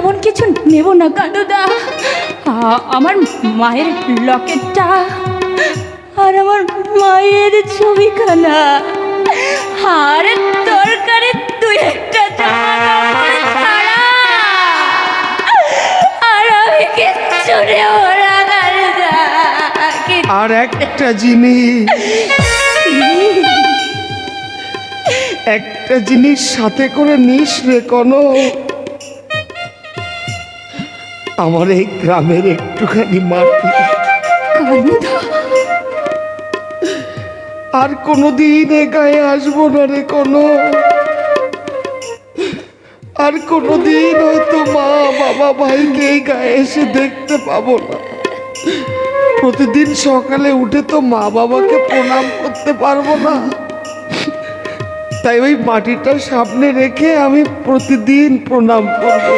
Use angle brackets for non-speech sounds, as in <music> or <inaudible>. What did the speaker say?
তেমন কিছু নেব না কাদুদা আমার মায়ের লকেটটা আর আমার মায়ের ছবিখানা। আর তরকারি তুই একটা আর আমি কিচ্ছু নেব না আর একটা জিনিস। <laughs> একটা জিনিস সাথে করে নিস রে কোনো আমার এই গ্রামের একটুখানি মাটি। আর কোনোদিন এ গায়ে আসব না রে কোনো আর কোনোদিন হয়তো মা বাবা ভাইকে এই গায়ে এসে দেখতে পাবো না। প্রতিদিন সকালে উঠে তো মা বাবাকে প্রণাম করতে পারব না। তাই ওই মাটিটা সামনে রেখে আমি প্রতিদিন প্রণাম করব।